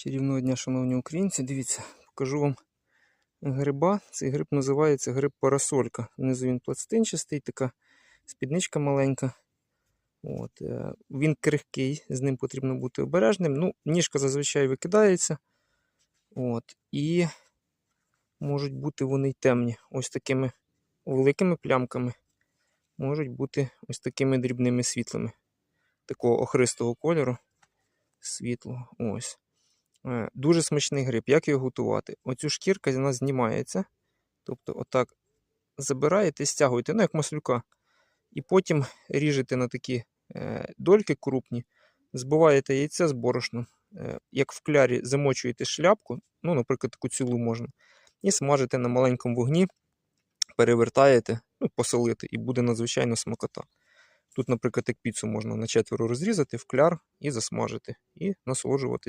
Чарівного дня, шановні українці. Дивіться, покажу вам гриба. Цей гриб називається гриб парасолька. Внизу він пластинчастий, така спідничка маленька. От, е, він крихкий, з ним потрібно бути обережним. Ну, ніжка зазвичай викидається. От, і можуть бути вони й темні. Ось такими великими плямками. Можуть бути ось такими дрібними світлими. Такого охристого кольору. Світлого. Ось. Е, Дуже смачний гриб. Як його готувати? Оцю шкірка вона знімається. Тобто, отак забираєте, стягуєте, ну як маслюка. І потім ріжете на такі е, дольки крупні, збиваєте яйце з борошном. Е, як в клярі замочуєте шляпку, ну, наприклад, таку цілу можна, і смажите на маленькому вогні, перевертаєте, ну, посолити, і буде надзвичайно смакота. Тут, наприклад, як піцу можна на четверо розрізати в кляр і засмажити, і насолоджуватись